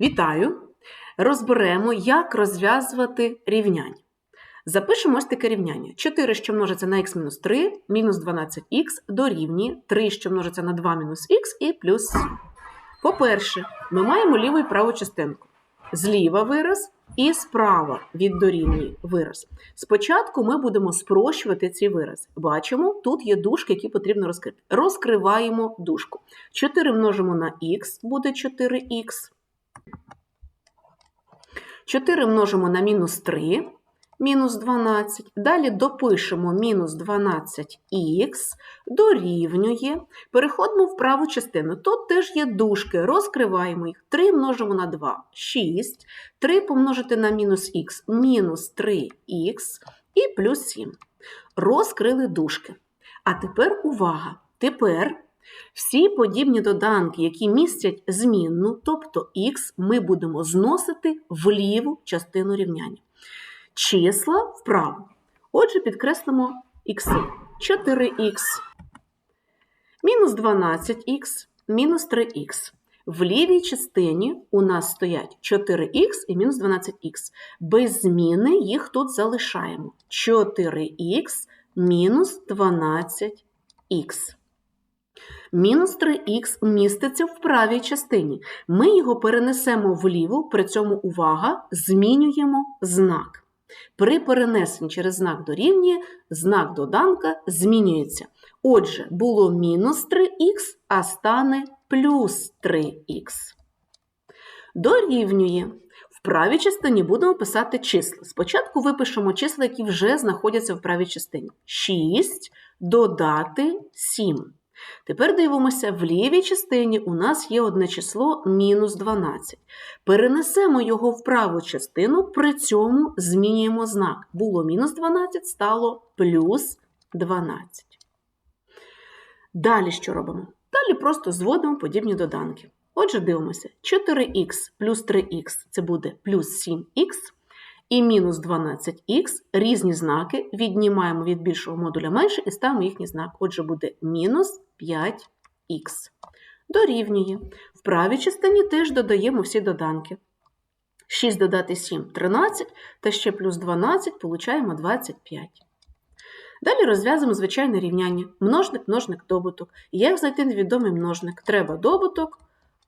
Вітаю! Розберемо, як розв'язувати рівняння. Запишемо ось таке рівняння. 4, що множиться на х-3, мінус 12х дорівнює 3, що множиться на 2 мінус х і плюс 7. По-перше, ми маємо ліву і праву частинку. Зліва вираз і справа від дорівнює вираз. Спочатку ми будемо спрощувати ці вирази. Бачимо, тут є дужки, які потрібно розкрити. Розкриваємо дужку. 4 множимо на х буде 4х. 4 множимо на мінус 3, мінус 12. Далі допишемо мінус 12х, дорівнює. Переходимо в праву частину. Тут теж є дужки, розкриваємо їх. 3 множимо на 2 6. 3 помножити на мінус х мінус 3х і плюс 7. Розкрили дужки. А тепер увага! Тепер всі подібні доданки, які містять змінну, тобто х, ми будемо зносити в ліву частину рівняння. Числа вправо. Отже, підкреслимо х. 4х, мінус 12х, мінус 3х. В лівій частині у нас стоять 4х і мінус 12х. Без зміни їх тут залишаємо. 4х мінус 12х. Мінус 3х міститься в правій частині. Ми його перенесемо вліву, при цьому увага, змінюємо знак. При перенесенні через знак дорівнює, знак доданка змінюється. Отже, було мінус 3х, а стане плюс 3х. Дорівнює. В правій частині будемо писати числа. Спочатку випишемо числа, які вже знаходяться в правій частині. 6 додати 7. Тепер дивимося, в лівій частині у нас є одне число мінус 12. Перенесемо його в праву частину, при цьому змінюємо знак. Було мінус 12, стало плюс 12. Далі що робимо? Далі просто зводимо подібні доданки. Отже, дивимося, 4х плюс 3х це буде плюс 7х. І мінус 12х різні знаки віднімаємо від більшого модуля менше і ставимо їхній знак. Отже, буде мінус 5х. Дорівнює. В правій частині теж додаємо всі доданки. 6 додати 7 13, та ще плюс 12 получаємо 25. Далі розв'язуємо звичайне рівняння. Множник, множник, добуток. Як знайти невідомий множник? Треба добуток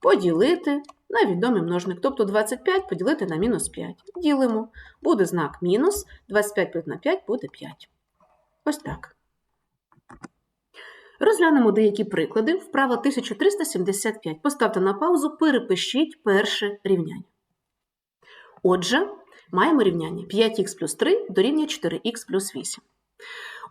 поділити на відомий множник. Тобто 25 поділити на мінус 5. Ділимо. Буде знак мінус, 25 на 5 буде 5. Ось так. Розглянемо деякі приклади. Вправа 1375. Поставте на паузу, перепишіть перше рівняння. Отже, маємо рівняння 5х плюс 3 дорівнює 4х плюс 8.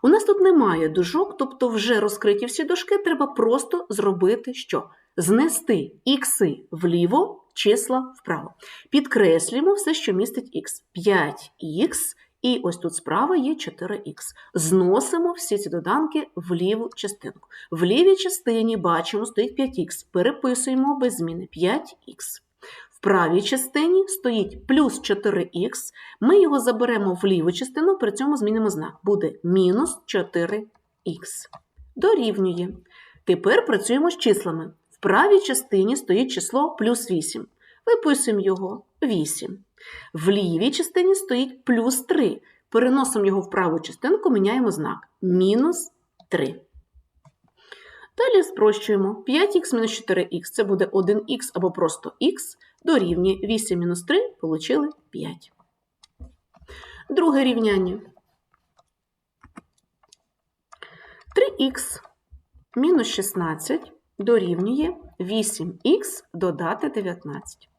У нас тут немає дужок, тобто вже розкриті всі дужки, треба просто зробити що? Знести ікси вліво, числа вправо. Підкреслюємо все, що містить х. 5х, і ось тут справа є 4х. Зносимо всі ці доданки в ліву частинку. В лівій частині бачимо, стоїть 5х. Переписуємо без зміни 5х. В правій частині стоїть плюс 4х. Ми його заберемо в ліву частину, при цьому змінимо знак. Буде мінус 4х. Дорівнює. Тепер працюємо з числами. Правій частині стоїть число плюс 8. Виписуємо його 8. В лівій частині стоїть плюс 3. Переносимо його в праву частинку, міняємо знак. Мінус 3. Далі спрощуємо 5х мінус 4х це буде 1х або просто х, дорівнює 8 мінус 3, получили 5. Друге рівняння. 3х мінус 16 дорівнює 8х додати 19.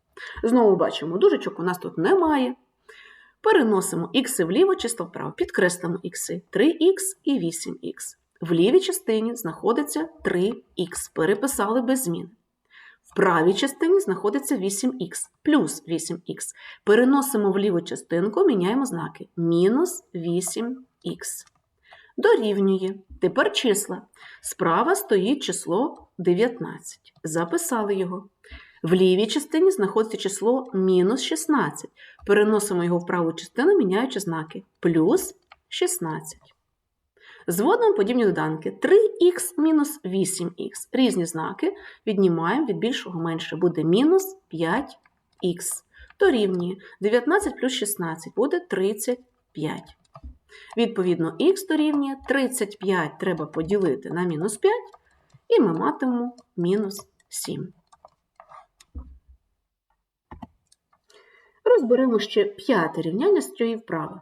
Знову бачимо, дужечок у нас тут немає. Переносимо х вліво, чисто вправо, підкреслимо х 3х і 8х. В лівій частині знаходиться 3х, переписали без змін. В правій частині знаходиться 8х плюс 8х. Переносимо в ліву частинку, міняємо знаки. Мінус 8х. Дорівнює. Тепер числа. Справа стоїть число 19. Записали його. В лівій частині знаходиться число мінус 16. Переносимо його в праву частину, міняючи знаки. Плюс 16. Зводимо подібні доданки 3х мінус 8х. Різні знаки віднімаємо від більшого менше. Буде мінус 5х. х дорівнює 19 плюс 16 буде 35. Відповідно, х дорівнює 35 треба поділити на мінус 5, і ми матимемо мінус 7. Розберемо ще п'яте рівняння з цієї вправи.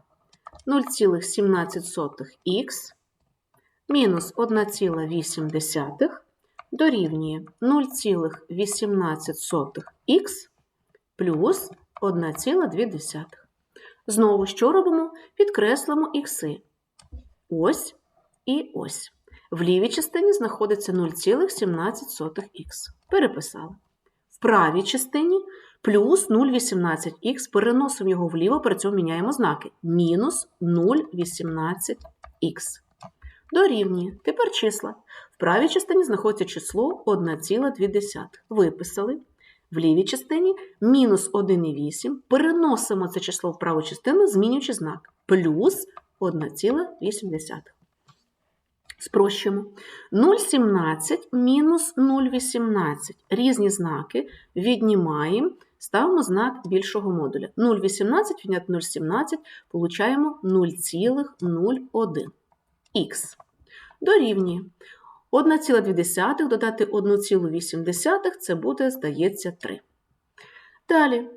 0,17х мінус 1,8 дорівнює 0,18х плюс 1,2. Знову що робимо? Підкреслимо ікси. Ось і ось. В лівій частині знаходиться 0,17х. Переписали. В правій частині плюс 0,18х. Переносимо його вліво, при цьому міняємо знаки. Мінус 0,18х. Дорівнює. Тепер числа. В правій частині знаходиться число 1,2. Виписали. В лівій частині мінус 1,8. Переносимо це число в праву частину, змінюючи знак. Плюс 1,8. Спрощуємо. 0,17 мінус 0,18. Різні знаки віднімаємо, ставимо знак більшого модуля. 0,18 відняти 0,17, получаємо 0,01. Х. Дорівнює. 1,2 додати 1,8 це буде, здається, 3. Далі.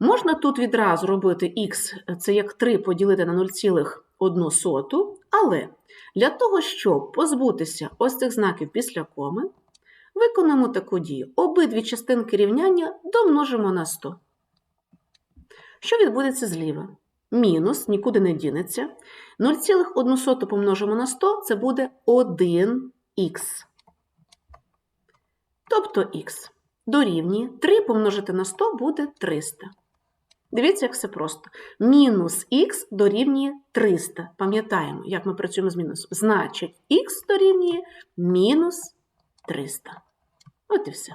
Можна тут відразу робити х, це як 3 поділити на 0,1, але для того, щоб позбутися ось цих знаків після коми, виконаємо таку дію. Обидві частинки рівняння домножимо на 100. Що відбудеться зліва? Мінус, нікуди не дінеться. 0,1 помножимо на 100 це буде 1х. Тобто х дорівнює 3 помножити на 100 буде 300. Дивіться, як все просто. Мінус х дорівнює 300. Пам'ятаємо, як ми працюємо з мінусом. Значить, х дорівнює мінус 300. От і все.